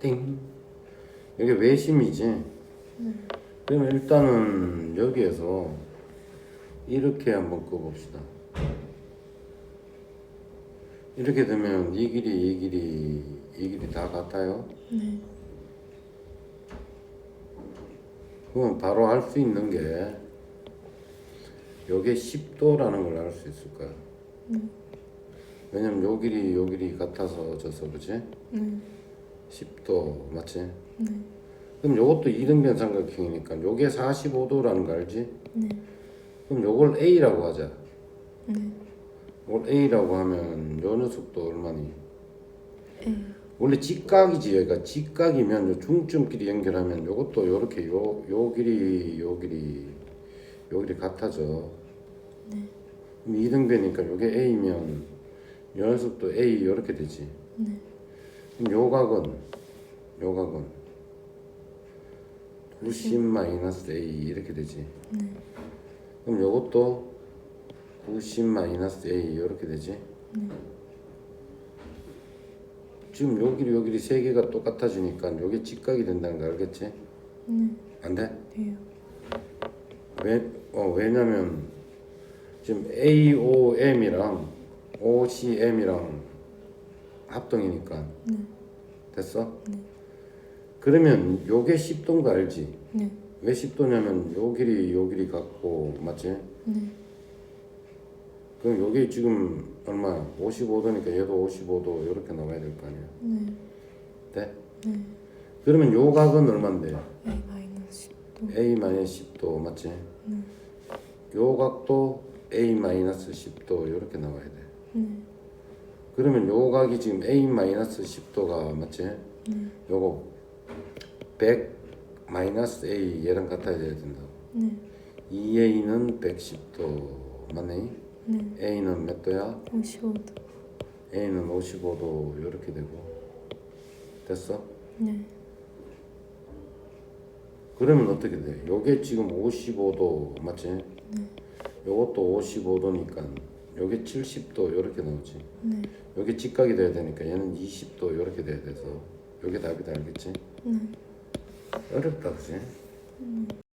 띵. 이게 외심이지. 그러면 일단은 여기에서 이렇게 한번 꺼봅시다. 이렇게 되면 이 길이, 이 길이, 이 길이 다 같아요. 네. 그러면 바로 알 수 있는 게 요게 10도라는 걸 알 수 있을 거야. 왜냐면 요 길이 요 길이 같아서 져서 그지? 네. 10도 맞지? 네. 그럼 요것도 이등변 삼각형이니까 요게 45도라는 거 알지? 네. 그럼 요걸 A라고 하자. 네. 요걸 A라고 하면 요 녀석도 얼마니? A. 원래 직각이지 얘가 직각이면 요 중점끼리 연결하면 요것도 요렇게 요, 요 길이 요 길이 요 길이 같아져 네. 그럼 이등변이니까 요게 A면 요 녀석도 A 요렇게 되지 네. 그럼 요 각은 요 각은 90 마이너스 A 이렇게 되지 네. 그럼 요것도 90 마이너스 A 이렇게 되지? 지금 요 길이 요 길이 세 개가 똑같아지니까 요게 직각이 된다는 거 알겠지? 네. 안 돼? 돼요. 왜? 어 왜냐면 지금 AOM이랑 OCM이랑 합동이니까 네. 됐어? 네. 그러면 요게 10도인 거 알지? 네. 왜 10도냐면 요 길이 요 길이 같고 맞지? 네. 그럼 요게 지금 얼마? 55도니까 얘도 55도 이렇게 나와야 될 거 아니야. 네. 돼? 네. 그러면 요 각은 얼마인데? A 마이너스 10도. A 마이너스 10도 맞지? 네. 요 각도 A 마이너스 10도 이렇게 나와야 돼. 네. 그러면 요 각이 지금 A 마이너스 10도가 맞지? 네. 요거 100 마이너스 A 얘랑 같아야 된다. 네. 2A는 110도 맞네? 네. A는 몇 도야? 55도. A는 55도 이렇게 되고 됐어? 네. 그러면 어떻게 돼? 요게 지금 55도 맞지? 요것도 55도니까 요게 70도 이렇게 나오지. 네. 요게 직각이 돼야 되니까 얘는 20도 이렇게 돼야 돼서 요게 답이 다 알겠지? 네. 어렵다 그지? 네.